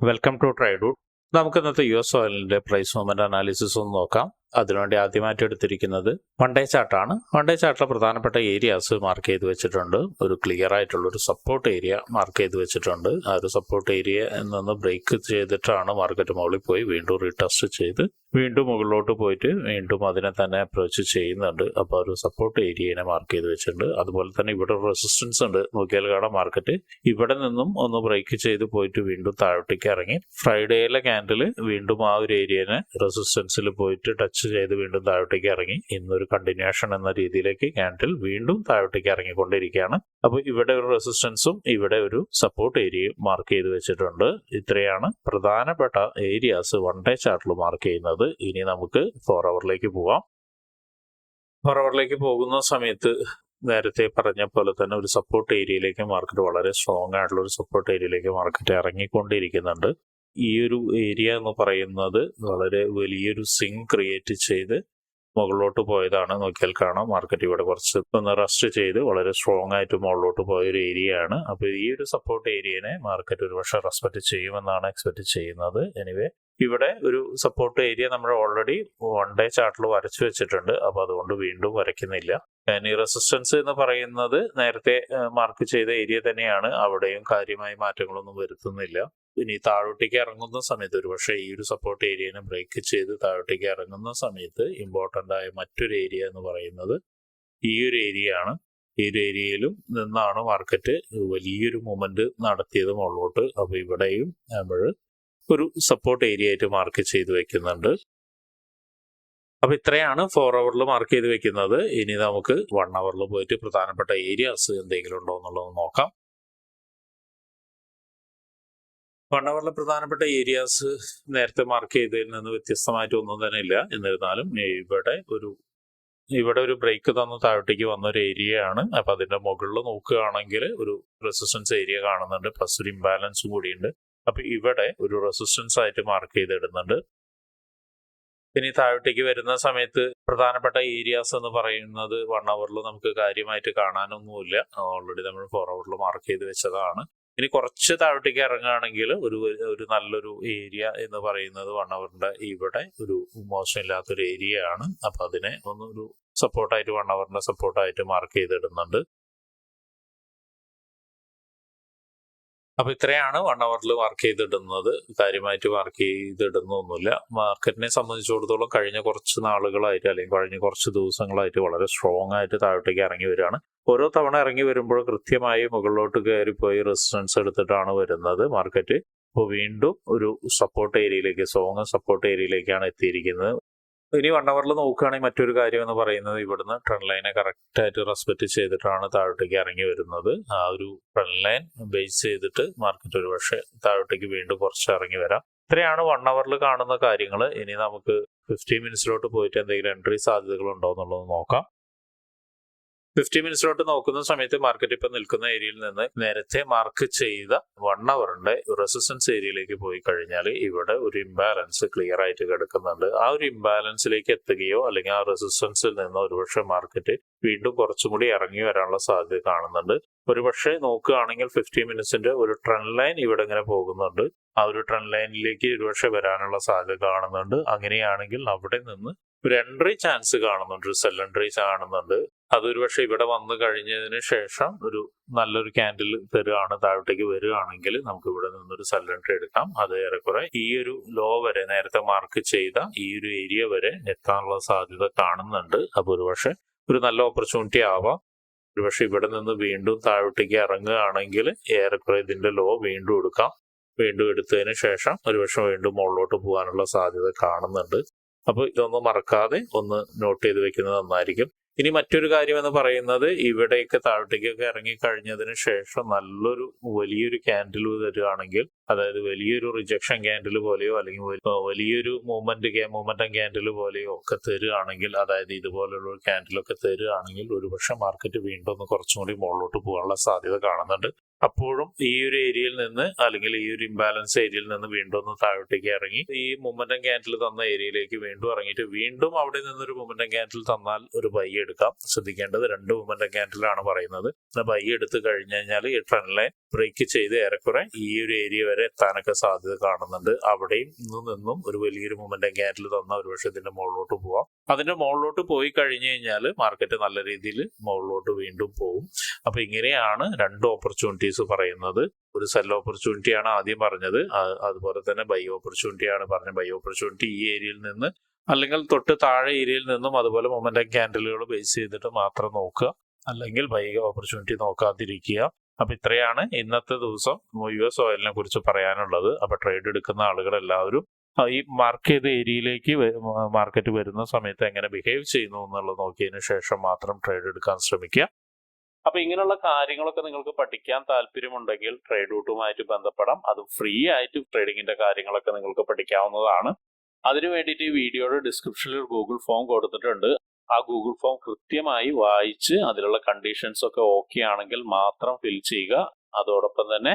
Welcome to ട്രൈഡൂട്ട് നമുക്ക് ഇന്നത്തെ യു എസ് ഓയിലിന്റെ പ്രൈസ് മൂവ്മെന്റ് അനാലിസിസ് ഒന്ന് നോക്കാം. അതിനുവേണ്ടി ആദ്യമായിട്ട് എടുത്തിരിക്കുന്നത് വൺ ഡേ ചാർട്ടാണ് വൺ ഡേ ചാർട്ടിലെ പ്രധാനപ്പെട്ട ഏരിയാസ് മാർക്ക് ചെയ്ത് വെച്ചിട്ടുണ്ട്. ഒരു ക്ലിയർ ആയിട്ടുള്ള ഒരു സപ്പോർട്ട് ഏരിയ മാർക്ക് ചെയ്ത് വെച്ചിട്ടുണ്ട്. ആ ഒരു സപ്പോർട്ട് ഏരിയ നിന്ന് ബ്രേക്ക് ചെയ്തിട്ടാണ് മാർക്കറ്റ് മുകളിൽ പോയി വീണ്ടും റീടെസ്റ്റ് ചെയ്ത് വീണ്ടും മുകളിലോട്ട് പോയിട്ട് വീണ്ടും അതിനെ തന്നെ അപ്രോച്ച് ചെയ്യുന്നുണ്ട്. അപ്പോൾ ഒരു സപ്പോർട്ട് ഏരിയനെ മാർക്ക് ചെയ്ത് വെച്ചിട്ടുണ്ട്. അതുപോലെ തന്നെ ഇവിടെ റെസിസ്റ്റൻസ് ഉണ്ട്. നോക്കിയാൽ കാണാം മാർക്കറ്റ് ഇവിടെ നിന്നും ഒന്ന് ബ്രേക്ക് ചെയ്ത് പോയിട്ട് വീണ്ടും താഴോട്ടേക്ക് ഇറങ്ങി. ഫ്രൈഡേയിലെ ക്യാൻഡിൽ വീണ്ടും ആ ഒരു ഏരിയനെ റെസിസ്റ്റൻസിൽ പോയിട്ട് ടച്ച് ചെയ്ത് വീണ്ടും താഴോട്ടേക്ക് ഇറങ്ങി. ഇന്നൊരു കണ്ടിന്യൂഷൻ എന്ന രീതിയിലേക്ക് ക്യാൻഡിൽ വീണ്ടും താഴോട്ടേക്ക് ഇറങ്ങിക്കൊണ്ടിരിക്കുകയാണ്. അപ്പോൾ ഇവിടെ ഒരു റെസിസ്റ്റൻസും ഇവിടെ ഒരു സപ്പോർട്ട് ഏരിയയും മാർക്ക് ചെയ്ത് വെച്ചിട്ടുണ്ട്. ഇത്രയാണ് പ്രധാനപ്പെട്ട ഏരിയാസ് വൺ ഡേ ചാർട്ടിൽ മാർക്ക് ചെയ്യുന്നത്. ഇനി നമുക്ക് ഫോർ അവറിലേക്ക് പോവാം. ഫോർ അവറിലേക്ക് പോകുന്ന സമയത്ത് നേരത്തെ പറഞ്ഞ പോലെ തന്നെ ഒരു സപ്പോർട്ട് ഏരിയയിലേക്ക് മാർക്കറ്റ് വളരെ സ്ട്രോങ് ആയിട്ടുള്ള ഒരു സപ്പോർട്ട് ഏരിയയിലേക്ക് മാർക്കറ്റ് ഇറങ്ങിക്കൊണ്ടിരിക്കുന്നുണ്ട്. ഈ ഒരു ഏരിയ എന്ന് പറയുന്നത് വളരെ വലിയൊരു സിങ് ക്രിയേറ്റ് ചെയ്ത് മുകളിലോട്ട് പോയതാണ്. നോക്കിയാൽ കാണാം. മാർക്കറ്റ് ഇവിടെ കുറച്ച് ഒന്ന് റെസ്റ്റ് ചെയ്ത് വളരെ സ്ട്രോങ് ആയിട്ട് മുകളിലോട്ട് പോയ ഒരു ഏരിയ ആണ്. അപ്പോൾ ഈ ഒരു സപ്പോർട്ട് ഏരിയനെ മാർക്കറ്റ് ഒരു പക്ഷേ റെസ്പെക്ട് ചെയ്യുമെന്നാണ് എക്സ്പെക്ട് ചെയ്യുന്നത്. എനിവേ ഇവിടെ ഒരു സപ്പോർട്ട് ഏരിയ നമ്മൾ ഓൾറെഡി വൺ ഡേ ചാർട്ടിൽ വരച്ചു വെച്ചിട്ടുണ്ട്. അപ്പോൾ അതുകൊണ്ട് വീണ്ടും വരയ്ക്കുന്നില്ല. ഈ റെസിസ്റ്റൻസ് എന്ന് പറയുന്നത് നേരത്തെ മാർക്ക് ചെയ്ത ഏരിയ തന്നെയാണ്. അവിടെയും കാര്യമായ മാറ്റങ്ങളൊന്നും വരുത്തുന്നില്ല. ഇനി താഴോട്ടേക്ക് ഇറങ്ങുന്ന സമയത്ത് ഒരു പക്ഷേ ഈ ഒരു സപ്പോർട്ട് ഏരിയനെ ബ്രേക്ക് ചെയ്ത് താഴോട്ടേക്ക് ഇറങ്ങുന്ന സമയത്ത് ഇമ്പോർട്ടന്റ് ആയ മറ്റൊരു ഏരിയ എന്ന് പറയുന്നത് ഈ ഒരു ഏരിയ ആണ്. ഈ ഒരു ഏരിയയിലും നിന്നാണ് മാർക്കറ്റ് വലിയൊരു മൂവ്മെന്റ് നടത്തിയത് മുകളിലോട്ട്. അപ്പോൾ ഇവിടെയും നമ്മൾ ഒരു സപ്പോർട്ട് ഏരിയ ആയിട്ട് മാർക്ക് ചെയ്ത് വെക്കുന്നുണ്ട്. അപ്പൊ ഇത്രയാണ് ഫോർ അവറിൽ മാർക്ക് ചെയ്ത് വെക്കുന്നത്. ഇനി നമുക്ക് വൺ അവറിൽ പോയിട്ട് പ്രധാനപ്പെട്ട ഏരിയാസ് എന്തെങ്കിലും ഉണ്ടോ എന്നുള്ളത് നോക്കാം. വൺ അവറിലെ പ്രധാനപ്പെട്ട ഏരിയാസ് നേരത്തെ മാർക്ക് ചെയ്തതിൽ നിന്ന് വ്യത്യസ്തമായിട്ട് ഒന്നും തന്നെ ഇല്ല. എന്നിരുന്നാലും ഇവിടെ ഒരു ഇവിടെ ഒരു ബ്രേക്ക് തന്ന് താഴോട്ടേക്ക് വന്ന ഒരു ഏരിയ ആണ്. അപ്പൊ മുകളിൽ നോക്കുകയാണെങ്കിൽ ഒരു റെസിസ്റ്റൻസ് ഏരിയ കാണുന്നുണ്ട്. പ്ലസ് ഒരു ഇംബാലൻസും കൂടിയുണ്ട്. അപ്പൊ ഇവിടെ ഒരു റെസിസ്റ്റൻസ് ആയിട്ട് മാർക്ക് ചെയ്തിടുന്നുണ്ട്. ഇനി താഴോട്ടേക്ക് വരുന്ന സമയത്ത് പ്രധാനപ്പെട്ട ഏരിയാസ് എന്ന് പറയുന്നത് വൺ അവറിൽ നമുക്ക് കാര്യമായിട്ട് കാണാനൊന്നുമില്ല. ഓൾറെഡി നമ്മൾ ഫോർ അവറിൽ മാർക്ക് ചെയ്ത് വെച്ചതാണ്. ഇനി കുറച്ച് താഴോട്ടേക്ക് ഇറങ്ങുകയാണെങ്കിൽ ഒരു ഒരു നല്ലൊരു ഏരിയ എന്ന് പറയുന്നത് വൺ അവറിന്റെ ഇവിടെ ഒരു മോശമില്ലാത്തൊരു ഏരിയ ആണ്. അപ്പൊ അതിനെ ഒന്ന് ഒന്നൊരു സപ്പോർട്ടായിട്ട് വൺ അവറിന്റെ സപ്പോർട്ടായിട്ട് മാർക്ക് ചെയ്തിടുന്നുണ്ട്. അപ്പൊ ഇത്രയാണ് വൺ അവറിൽ വർക്ക് ചെയ്തിടുന്നത്. കാര്യമായിട്ട് വർക്ക് ചെയ്തിടുന്നൊന്നുമില്ല. മാർക്കറ്റിനെ സംബന്ധിച്ചിടത്തോളം കഴിഞ്ഞ കുറച്ച് നാളുകളായിട്ട് അല്ലെങ്കിൽ കഴിഞ്ഞ കുറച്ച് ദിവസങ്ങളായിട്ട് വളരെ സ്ട്രോങ് ആയിട്ട് താഴോട്ടേക്ക് ഇറങ്ങി വരികയാണ്. ഓരോ തവണ ഇറങ്ങി വരുമ്പോൾ കൃത്യമായി മുകളിലോട്ട് കയറിപ്പോയി റെസിസ്റ്റൻസ് എടുത്തിട്ടാണ് വരുന്നത് മാർക്കറ്റ് അപ്പോൾ വീണ്ടും ഒരു സപ്പോർട്ട് ഏരിയയിലേക്ക് സോങ് സപ്പോർട്ട് ഏരിയയിലേക്കാണ് എത്തിയിരിക്കുന്നത്. ഇനി വൺ അവറിൽ നോക്കുകയാണെങ്കിൽ മറ്റൊരു കാര്യം എന്ന് പറയുന്നത് ഇവിടുന്ന് ട്രെൻഡ് ലൈനെ കറക്റ്റായിട്ട് റെസ്പെക്ട് ചെയ്തിട്ടാണ് താഴോട്ടേക്ക് ഇറങ്ങി വരുന്നത്. ആ ഒരു ട്രെൻഡ് ലൈൻ ബേസ് ചെയ്തിട്ട് മാർക്കറ്റ് ഒരു പക്ഷേ താഴോട്ടേക്ക് വീണ്ടും കുറച്ച് ഇറങ്ങി വരാം. ഇത്രയാണ് വൺ അവറിൽ കാണുന്ന കാര്യങ്ങൾ ഇനി നമുക്ക് ഫിഫ്റ്റി മിനിറ്റ്സിലോട്ട് പോയിട്ട് എന്തെങ്കിലും എൻട്രി സാധ്യതകൾ ഉണ്ടോ എന്നുള്ളത് നോക്കാം. ഫിഫ്റ്റി മിനിറ്റ്സിലോട്ട് നോക്കുന്ന സമയത്ത് മാർക്കറ്റ് ഇപ്പൊ നിൽക്കുന്ന ഏരിയയിൽ നിന്ന് നേരത്തെ മാർക്ക് ചെയ്ത വൺ അവറിന്റെ റെസിസ്റ്റൻസ് ഏരിയയിലേക്ക് പോയി കഴിഞ്ഞാൽ ഇവിടെ ഒരു ഇംബാലൻസ് ക്ലിയർ ആയിട്ട് കിടക്കുന്നുണ്ട്. ആ ഒരു ഇംബാലൻസിലേക്ക് എത്തുകയോ അല്ലെങ്കിൽ ആ റെസിസ്റ്റൻസിൽ നിന്ന് ഒരുപക്ഷെ മാർക്കറ്റ് വീണ്ടും കുറച്ചും കൂടി ഇറങ്ങി വരാനുള്ള സാധ്യത കാണുന്നുണ്ട്. ഒരുപക്ഷെ നോക്കുകയാണെങ്കിൽ ഫിഫ്റ്റി മിനിറ്റ്സിന്റെ ഒരു ട്രെൻഡ് ലൈൻ ഇവിടെ ഇങ്ങനെ പോകുന്നുണ്ട്. ആ ഒരു ട്രെൻഡ് ലൈനിലേക്ക് ഒരുപക്ഷെ വരാനുള്ള സാധ്യത കാണുന്നുണ്ട്. അങ്ങനെയാണെങ്കിൽ അവിടെ നിന്ന് ഒരു എൻട്രി ചാൻസ് കാണുന്നുണ്ട് ഒരു എൻട്രി കാണുന്നുണ്ട്. അതൊരു പക്ഷെ ഇവിടെ വന്നു കഴിഞ്ഞതിന് ശേഷം ഒരു നല്ലൊരു ക്യാൻഡിൽ തരുകയാണ് താഴോട്ടേക്ക് വരികയാണെങ്കിൽ നമുക്ക് ഇവിടെ നിന്നൊരു സെൽ എൻട്രി എടുക്കാം. അത് ഏറെക്കുറെ ഈ ഒരു ലോ വരെ നേരത്തെ മാർക്ക് ചെയ്ത ഈ ഒരു ഏരിയ വരെ എത്താനുള്ള സാധ്യത കാണുന്നുണ്ട്. അപ്പോൾ ഒരു പക്ഷെ ഒരു നല്ല ഓപ്പർച്യൂണിറ്റി ആവാം. ഒരുപക്ഷെ ഇവിടെ നിന്ന് വീണ്ടും താഴോട്ടേക്ക് ഇറങ്ങുകയാണെങ്കിൽ ഏറെക്കുറെ ഇതിന്റെ ലോ വീണ്ടും എടുക്കാം. വീണ്ടും എടുത്തതിന് ശേഷം ഒരുപക്ഷെ വീണ്ടും മുകളിലോട്ട് പോകാനുള്ള സാധ്യത കാണുന്നുണ്ട്. അപ്പോൾ ഇതൊന്നും മറക്കാതെ ഒന്ന് നോട്ട് ചെയ്ത് വെക്കുന്നത് നന്നായിരിക്കും. ഇനി മറ്റൊരു കാര്യം എന്ന് പറയുന്നത് ഇവിടെയൊക്കെ ഇറങ്ങി കഴിഞ്ഞതിന് ശേഷം നല്ലൊരു വലിയൊരു ക്യാൻഡിൽ തരുവാണെങ്കിൽ അതായത് വലിയൊരു റിജക്ഷൻ ക്യാൻഡിൽ പോലെയോ അല്ലെങ്കിൽ വലിയൊരു മൂവ്മെന്റ് മൂവ്മെന്റം ക്യാൻഡിൽ പോലെയോ ഒക്കെ തരുകയാണെങ്കിൽ അതായത് ഇതുപോലുള്ള ഒരു ക്യാൻഡിലൊക്കെ തരുകയാണെങ്കിൽ ഒരുപക്ഷെ മാർക്കറ്റ് വീണ്ടും ഒന്ന് കുറച്ചും കൂടി മുകളിലോട്ട് പോകാനുള്ള സാധ്യത കാണുന്നുണ്ട്. അപ്പോഴും ഈ ഒരു ഏരിയയിൽ നിന്ന് അല്ലെങ്കിൽ ഈ ഒരു ഇംബാലൻസ് ഏരിയയിൽ നിന്ന് വീണ്ടും ഒന്ന് താഴോട്ടേക്ക് ഇറങ്ങി. ഈ മൊമെന്റം ക്യാൻഡിൽ തന്ന ഏരിയയിലേക്ക് വീണ്ടും ഇറങ്ങിയിട്ട് വീണ്ടും അവിടെ നിന്ന് ഒരു മൊമെന്റം ക്യാൻഡിൽ തന്നാൽ ഒരു ബൈ എടുക്കാം. ശ്രദ്ധിക്കേണ്ടത് രണ്ട് മൊമെന്റം ക്യാൻഡിലാണ് പറയുന്നത്. ബൈ എടുത്ത് കഴിഞ്ഞു കഴിഞ്ഞാൽ ഈ ലൈൻ ബ്രേക്ക് ചെയ്ത് ഏറെക്കുറെ ഈ ഒരു ഏരിയ വരെ എത്താനൊക്കെ സാധ്യത കാണുന്നുണ്ട്. അവിടെയും നിന്നും ഒരു വലിയൊരു മൊമെന്റം ക്യാൻഡിൽ തന്ന ഒരുപക്ഷെ ഇതിന്റെ മുകളിലോട്ട് പോവാം. അതിന്റെ മുകളിലോട്ട് പോയി കഴിഞ്ഞു കഴിഞ്ഞാൽ മാർക്കറ്റ് നല്ല രീതിയിൽ മുകളിലോട്ട് വീണ്ടും പോകും അപ്പൊ ഇങ്ങനെയാണ് രണ്ട് ഓപ്പർച്യൂണിറ്റീസ് പറയുന്നത്. ഒരു സെൽ ഓപ്പർച്യൂണിറ്റി ആണ് ആദ്യം പറഞ്ഞത്. അതുപോലെ തന്നെ ബൈ ഓപ്പർച്യൂണിറ്റി ആണ് പറഞ്ഞത്. ബൈ ഓപ്പർച്യൂണിറ്റി ഈ ഏരിയയിൽ നിന്ന് അല്ലെങ്കിൽ തൊട്ട് താഴെ ഏരിയയിൽ നിന്നും അതുപോലെ മൊമെന്റം ക്യാൻഡലുകൾ ബേസ് ചെയ്തിട്ട് മാത്രം നോക്കുക. അല്ലെങ്കിൽ ബൈ ഓപ്പർച്യൂണിറ്റി നോക്കാതിരിക്കുക. അപ്പൊ ഇത്രയാണ് ഇന്നത്തെ ദിവസം യു എസ് ഓയിലിനെ കുറിച്ച് പറയാനുള്ളത്. അപ്പൊ ട്രേഡ് എടുക്കുന്ന ആളുകൾ എല്ലാവരും ഈ മാർക്ക് ചെയ്ത ഏരിയയിലേക്ക് മാർക്കറ്റ് വരുന്ന സമയത്ത് എങ്ങനെ ബിഹേവ് ചെയ്യുന്നു എന്നുള്ളത് നോക്കിയതിന് ശേഷം മാത്രം ട്രേഡ് എടുക്കാൻ ശ്രമിക്കുക. അപ്പൊ ഇങ്ങനെയുള്ള കാര്യങ്ങളൊക്കെ നിങ്ങൾക്ക് പഠിക്കാൻ താല്പര്യമുണ്ടെങ്കിൽ ട്രേഡ് റൂട്ടുമായിട്ട് ബന്ധപ്പെടാം. അത് ഫ്രീ ആയിട്ട് ട്രേഡിങ്ങിന്റെ കാര്യങ്ങളൊക്കെ നിങ്ങൾക്ക് പഠിക്കാവുന്നതാണ്. അതിനു വേണ്ടിയിട്ട് ഈ വീഡിയോയുടെ ഡിസ്ക്രിപ്ഷനിൽ ഒരു ഗൂഗിൾ ഫോം കൊടുത്തിട്ടുണ്ട്. ആ ഗൂഗിൾ ഫോം കൃത്യമായി വായിച്ച് അതിലുള്ള കണ്ടീഷൻസ് ഒക്കെ ഓക്കെ ആണെങ്കിൽ മാത്രം ഫിൽ ചെയ്യുക. അതോടൊപ്പം തന്നെ